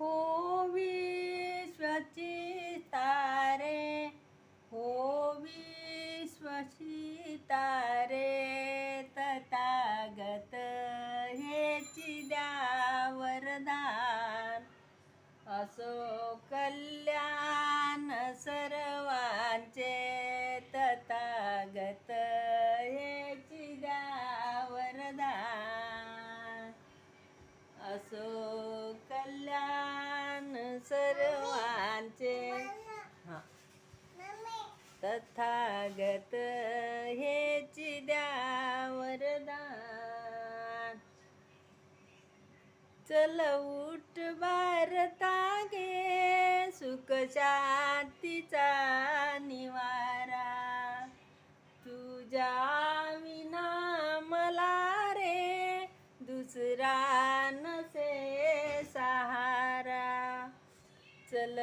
हो विश्वाची तारे हो विश्वाची तारे तथागत हेची द्या वरदान असो कल्याण सर्वांचे तथागत हेची द्या वरदान असो चल उठ भारता गे सुख शांतीचा निवारा. तुझ्या विना मला रे दुसरा नसे सहारा. चल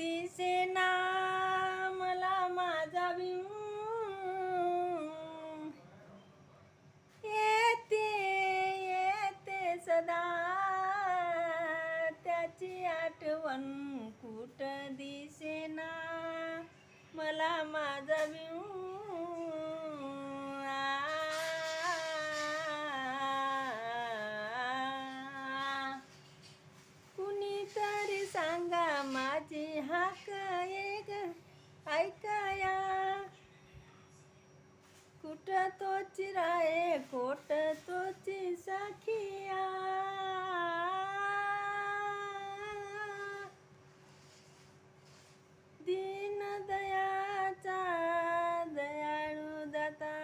दिसे दिसेना मला माझा विमू येते येते सदा. त्याची आठवण कुठ दिसेना? मला माझा विमू माझी हाक एक ऐकाया कुठ तोची राये कोट तोची साखिया दीन दयाचा दयाळू दाता।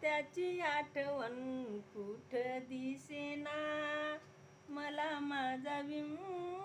त्याची आठवण कुठ दिसेना? मला माझा विमू